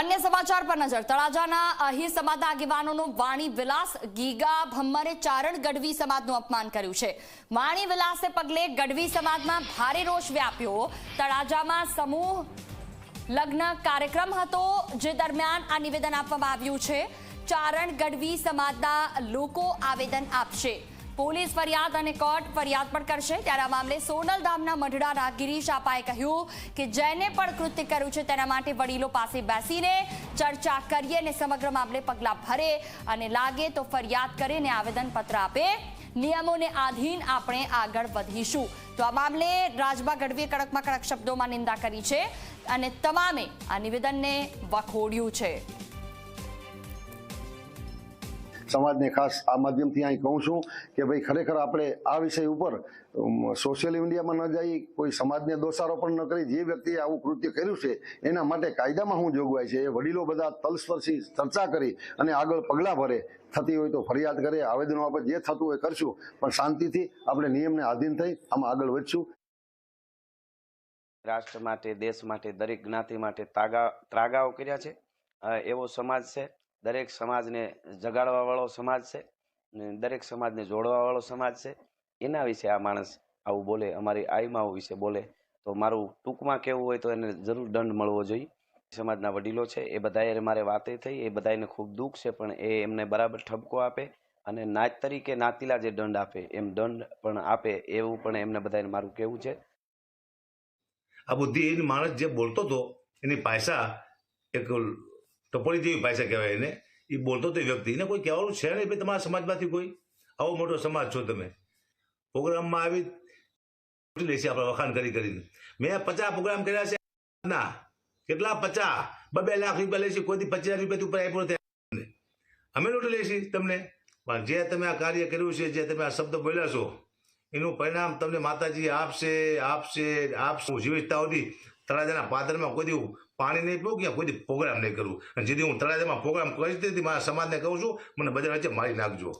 અન્ય સમાચાર પર નજર. તળાજાના અહી સમાજના આગેવાનોનો વાણી વિલાસ ગીગા ભમ્મરે ચારણ ગઢવી સમાજનું અપમાન કર્યું છે. વાણી વિલાસે પગલે ગઢવી સમાજમાં ભારે રોષ વ્યાપ્યો. તળાજામાં સમૂહ લગ્ન કાર્યક્રમ હતો જે દરમિયાન આ નિવેદન આપવામાં આવ્યું છે. ચારણ ગઢવી સમાજના લોકો આવેદન આપશે. પોલીસ ફરિયાદ અને કોર્ટ ફરિયાદ પણ કરશે. ત્યારે આ મામલે સોનલ ધામના મઢડાના ગિરીશ આપાએ કહ્યું કે જેને પણ કૃત્ય કર્યું છે તેના માટે વડીલો પાસે બેસીને ચર્ચા કરીએ અને સમગ્ર મામલે પગલાં ભરે અને લાગે તો ફરિયાદ કરીને આવેદનપત્ર આપે. નિયમોને આધીન આપણે આગળ વધીશું. તો આ મામલે રાજભા ગઢવીએ કડકમાં કડક શબ્દોમાં નિંદા કરી છે અને તમામે આ નિવેદનને વખોડ્યું છે. સમાજને ખાસ આ માધ્યમથી અહીં કહું છું કે ભાઈ ખરેખર આપણે આ વિષય ઉપર સોશિયલ મીડિયામાં ન જઈ, કોઈ સમાજને દોષારો પણ ન કરી, જે વ્યક્તિએ આવું કૃત્ય કર્યું છે, એના માટે કાયદામાં શું જોગવાઈ છે, એ વડીલો બધા તલસ્પર્શી ચર્ચા કરી અને આગળ પગલાં ભરે. થતી હોય તો ફરિયાદ કરે, આવેદનો આપણે જે થતું હોય કરશું, પણ શાંતિથી આપણે નિયમને આધીન થઈ આમાં આગળ વધશું. રાષ્ટ્ર માટે, દેશ માટે, દરેક જ્ઞાતિ માટે તાગા, ત્રાગાઓ કર્યા છે. એવો સમાજ છે દરેક સમાજને જગાડવા વાળો સમાજ છે દરેક સમાજને જોડવા વાળો સમાજ છે. એના વિશે આ માણસ આવું બોલે, અમારી આઈમાઓ વિશે બોલે. તો મારું ટૂંકમાં કેવું હોય તો એને જરૂર દંડ મળવો જોઈએ. સમાજના વડીલો છે, એ બધાએ મારે વાતે થઈ, એ બધાને ખૂબ દુઃખ છે, પણ એ એમને બરાબર ઠપકો આપે અને નાચ તરીકે નાતીલા જે દંડ આપે, એમ દંડ પણ આપે એવું પણ એમને બધાને મારું કહેવું છે. આ બુદ્ધિહીન માણસ જે બોલતો હતો, એની ભાષા એક ટપોરી જેવી ભાષા કહેવાય એને એ બોલતો હતો વ્યક્તિ. એને કોઈ કહેવાનું છે નહીં, ભાઈ, તમારા સમાજમાંથી કોઈ? આવો મોટો સમાજ છો તમે. પ્રોગ્રામમાં આવી લેશે આપણે વખાણ કરી કરીને. મેં પચાસ પ્રોગ્રામ કર્યા છે. ના. કેટલા? પચાસ. બબે લાખ રૂપિયા લેશે કોઈથી પચાસ રૂપિયાથી ઉપર આપ્યો નથી અમે લૂંટી લઈશી તમને. પણ જે તમે આ કાર્ય કર્યું છે, જે તમે આ શબ્દ બોલ્યા છો, એનું પરિણામ તમને માતાજી આપશે આપશે આપશે. હું જીવિતતા સુધી તળાજાના પાદરમાં કોઈ દી હું પાણી નહીં પીવું કે કોઈ પ્રોગ્રામ નહીં કરું. અને જેથી હું તળાજામાં પ્રોગ્રામ કરી દીધી મારા સમાજને કહું છું, મને બધા વચ્ચે મારી નાખજો.